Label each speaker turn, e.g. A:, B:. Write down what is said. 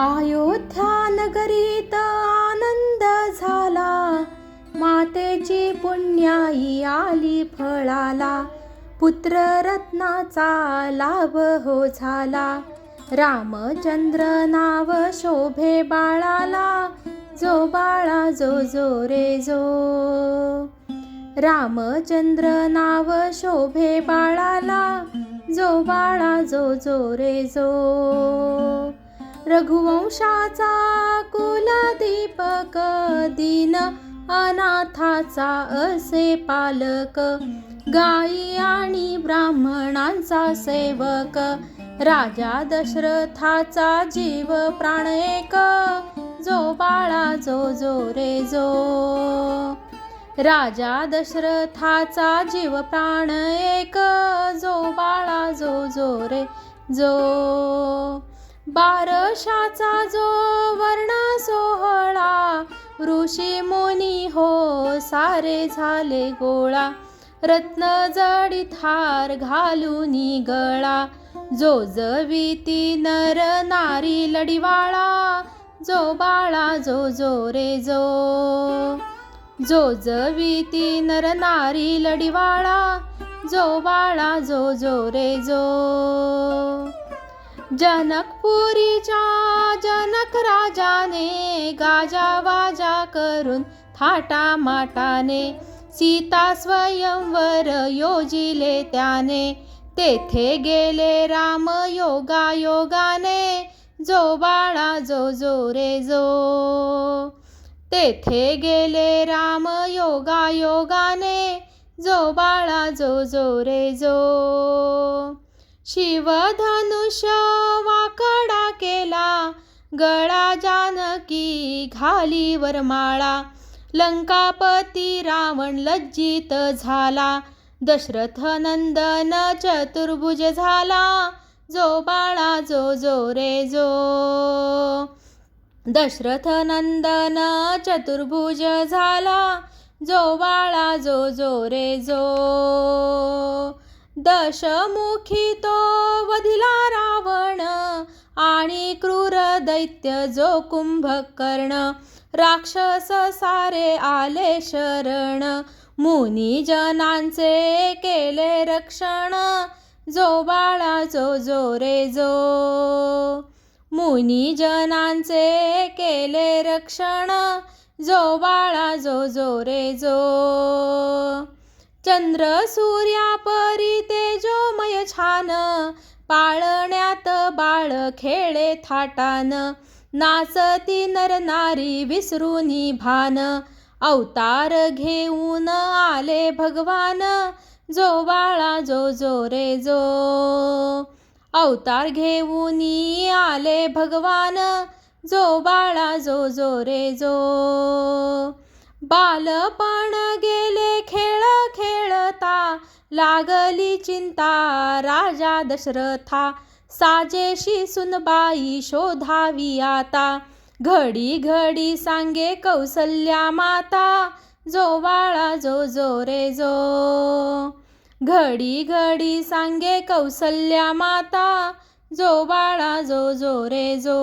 A: अयोध्या नगरीत आनंद झाला. मातेची पुण्याई आली फळाला. पुत्र रत्नाचा लाभ हो झाला. रामचंद्र नाव शोभे बाळाला. जो बाळा जो जो रे जो. रामचंद्र नाव शोभे बाळाला. जो बाळा जो जो रे जो. रघुवंशाचा कुलदीपक दीन अनाथाचा असे पालक. गायी आणि ब्राह्मणांचा सेवक. राजा दशरथाचा जीव प्राण एक जो बाळा जो जो रे जो. राजा दशरथाचा जीव प्राण एक जो बाळा जो जो रे जो. बारशाचा जो वर्ण सोहळा ऋषी मुनी हो सारे झाले गोळा. रत्न जडित हार घालून गळा जो जविती नर नारी लढीवाळा जो बाळा जो जो रे जो. जो जविती नर नारी लढीवाळा जो बाळा जो जो रे जो. जनकपुरीच्या जनक राजाने गाजा वाजा करून थाटा माटाने सीता स्वयंवर योजिले त्याने. तेथे गेले राम योगा योगाने जो बाळा जो जो रे जो. तेथे गेले राम योगा योगाने जो बाळा जो जो रे जो. शिवधनुष्य वाकडा केला गळा जानकी घाली वरमाळा लंकापती रावण लज्जित झाला दशरथ नंदन चतुर्भुज झाला जो बाळा जो जो रे जो. दशरथ नंदन चतुर्भुज झाला जो बाळा जो जो रे जो. दशमुखी तो वधिला रावण आणि क्रूर दैत्य जो कुंभकर्ण राक्षस सारे आले शरण. मुनी जनांचे केले रक्षण जो बाळा जो जो रे जो. मुनी जनांचे केले रक्षण जो बाळा जो जो रे जो. चंद्र सूर्या परी तेजोमय छान पाळण्यात बाळ खेळे थाटान नाचती नर नारी विसरूनी भान अवतार घेऊन आले भगवान जो बाळा जो जो रे जो. अवतार घेऊन आले भगवान जो बाळा जो जो रे जो. बालपण गेले खेळ खेळता लागली चिंता राजा दशरथा. साजेशी सुनबाई शोधावी आता घडी घडी सांगे कौसल्या माता. जो वाळा जो जो रे जो. घडी घडी सांगे कौसल्या माता. जो बाळा जो जो रे जो.